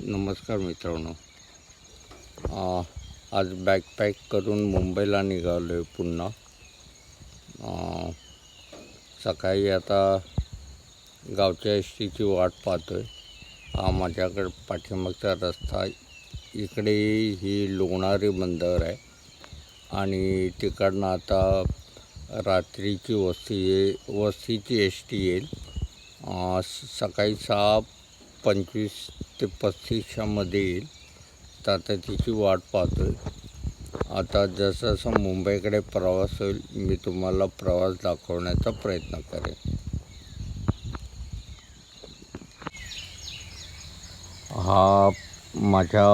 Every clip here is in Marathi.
नमस्कार मित्रांनो. आज बॅकपॅक करून मुंबईला निघालो आहे पुन्हा सकाळी आता गावच्या एस टीची वाट पाहतो आहे हा माझ्याकडे पाठीमागचा रस्ता इकडे ही लोणारी बंदर आहे. आणि तिकडनं आता रात्रीची वस्ती ये वस्तीची एस टी येईल सकाळी सहा पंचवीस ते पस्तीसच्यामध्ये येईल तर आता तिची वाट पाहतो आहे आता जसं जसं मुंबईकडे प्रवास होईल मी तुम्हाला प्रवास दाखवण्याचा प्रयत्न करेन. हा माझ्या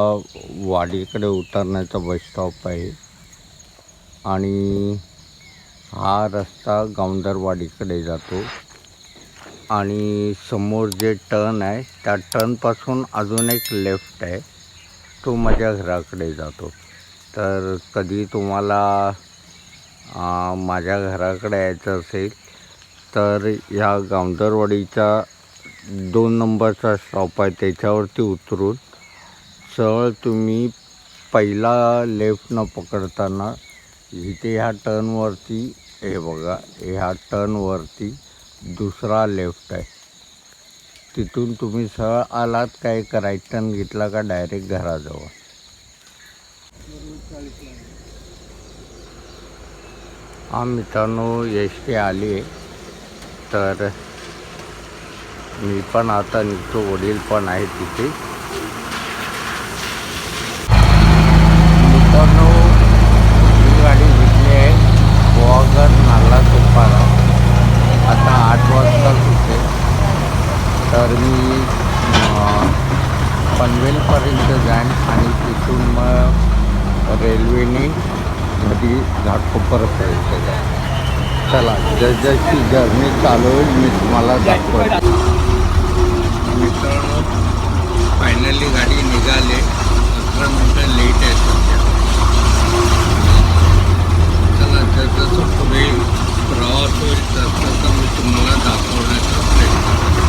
वाडीकडे उतरण्याचा बस स्टॉप आहे. आणि हा रस्ता गावंदरवाडीकडे जातो. आणि समोर जे टर्न आहे त्या टर्नपासून अजून एक लेफ्ट आहे. तो माझ्या घराकडे जातो. तर कधी तुम्हाला माझ्या घराकडे यायचं असेल तर ह्या गावंदरवाडीचा दोन नंबरचा स्टॉप आहे. त्याच्यावरती उतरून सरळ तुम्ही पहिला लेफ्ट न पकडताना इथे ह्या टर्नवरती हे बघा ह्या टर्नवरती दुसरा लेफ्ट आहे. तिथून तुम्ही सरळ आलात काय एक राईट टर्न घेतला का डायरेक्ट घराजवळ? हा मित्रांनो एस टी आली आहे. तर मी पण आता निघतो वडील पण आहे तिथे मित्रांनो ही गाडी घेतली आहे गोवागर नाला तुपारा आता आठ वाजता सुटते. तर मी पनवेलपर्यंत जाईन आणि तिथून मग रेल्वेने घरी घाटकोपरपर्यंत जाईन. चला जसजशी जर्नी चालू होईल मी तुम्हाला दाखवतो. मित्रांनो फायनली गाडी निघाली. अकरा मिनटं लेट आहे सध्या. चला जसजसं पुढे प्रवास होईल तसं मी तुम्हाला दाखवण्याचा प्रयत्न करेन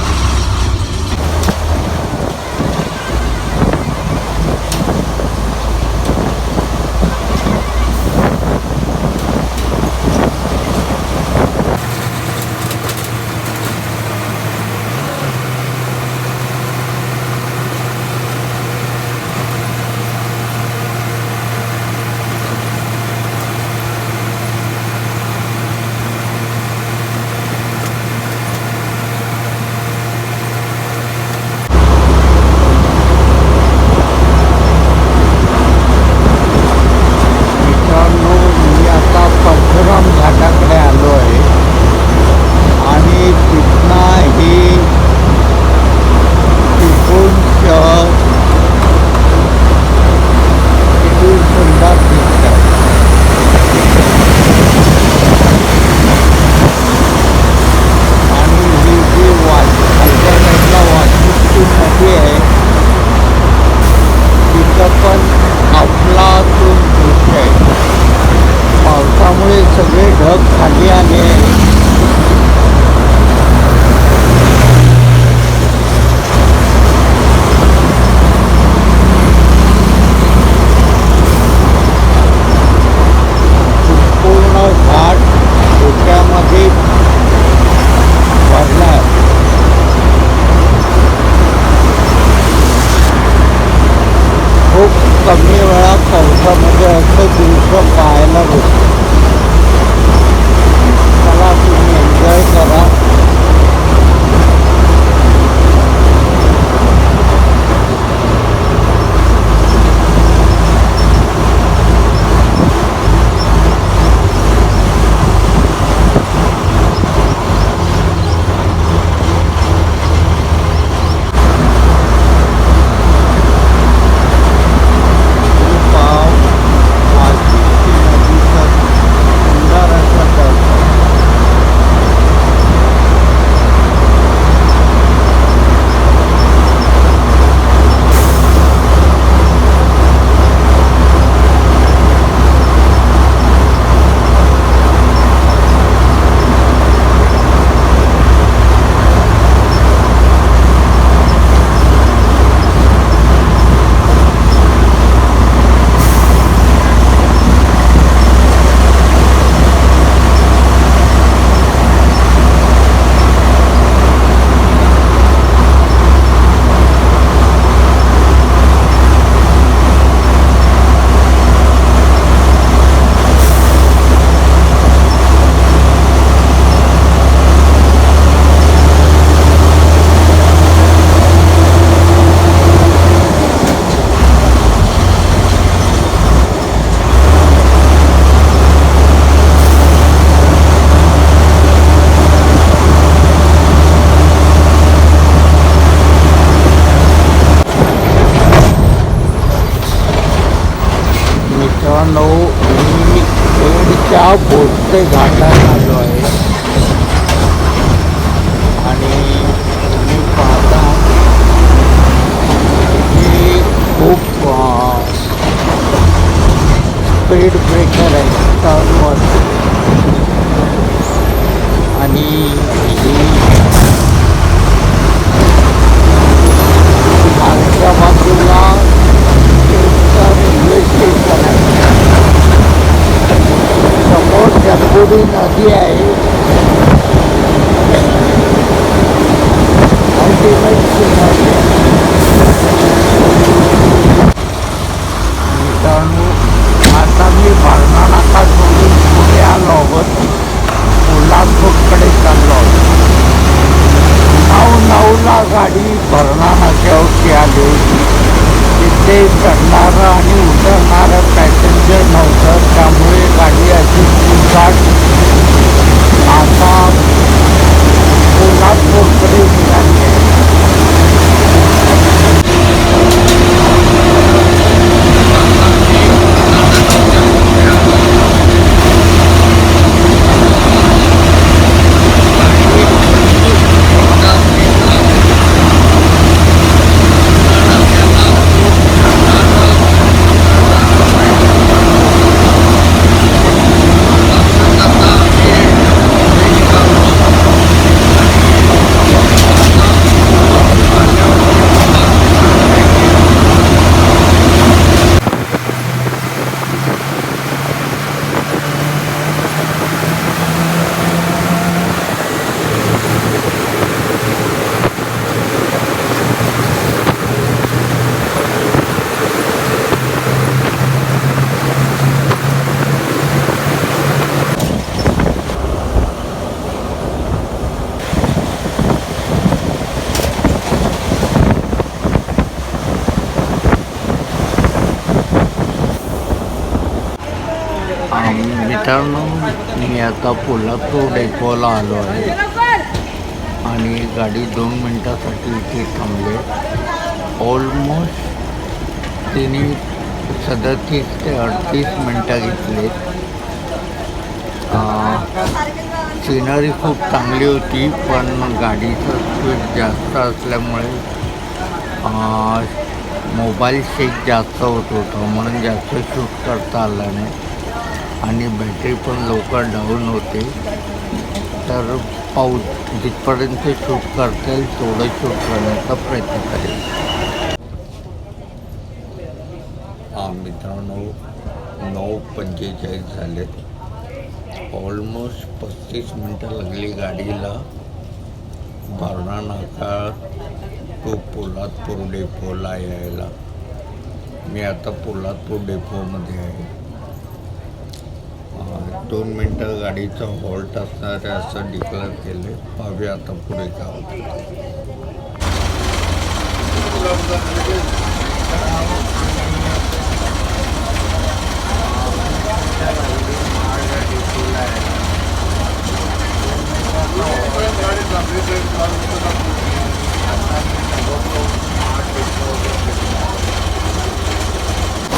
out. तेव्हा नऊ त्या बोटचे घाटा झालो आहे. आणि तुम्ही पाहता हे खूप स्पीड ब्रेकर आहे. टर्नवर जगबुडी नदी आहे. मित्रांनो आता मी भरणा नाका सोडून पुढे आलो आहोत कोल्हापूरकडे चाललो. आहोत नऊ नऊला गाडी भरणा नाक्यावरती आली होती. तिथे चढणारं आणि उतरणारं पॅसेंजर नव्हतं. त्यामुळे गाडी अशी पुढाट आता कोल्हापूरकडे निघाली आहे आम- मित्रांनो मी आता कोल्हापूर डेपोला आलो आहे. आणि गाडी दोन मिनटासाठी इथे थांबले. ऑलमोस्ट तिने सदतीस ते अडतीस मिनटं घेतले. सिनरी खूप चांगली होती पण गाडीचं स्पीड जास्त असल्यामुळे मोबाईल शेक जास्त होत होतं म्हणून जास्त शूट करता आलं नाही. आणि बॅटरी पण लवकर डाऊन होते. तर पाऊ जिथपर्यंत शूट करता येईल तेवढं शूट करण्याचा प्रयत्न करेल. हा मित्रांनो नऊ पंचेचाळीस झालेत ऑलमोस्ट पस्तीस मिनटं लागली गाडीला. भरणा नाका तो पोलादपूर डेपोला यायला. मी आता पोलादपूर डेपोमध्ये आहे. दोन मिनटं गाडीचं हॉल्ट असणार आहे असं डिक्लेअर केले. पाहूया आता पुढे काय होतं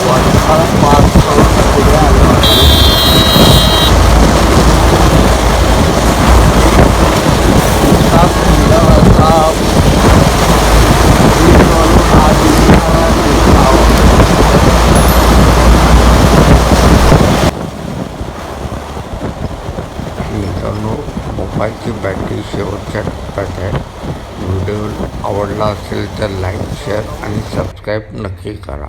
वर्षा पास करून पुढे आलो आहे. आता सुंदर असा ब्रिजवरून हा दिसणारा देखावा. मित्रांनो मोबाईलची बॅटरी शेवटच्या टप्प्यात आहे. व्हिडिओ आवडला असेल तर लाईक शेअर आणि सबस्क्राईब नक्की करा.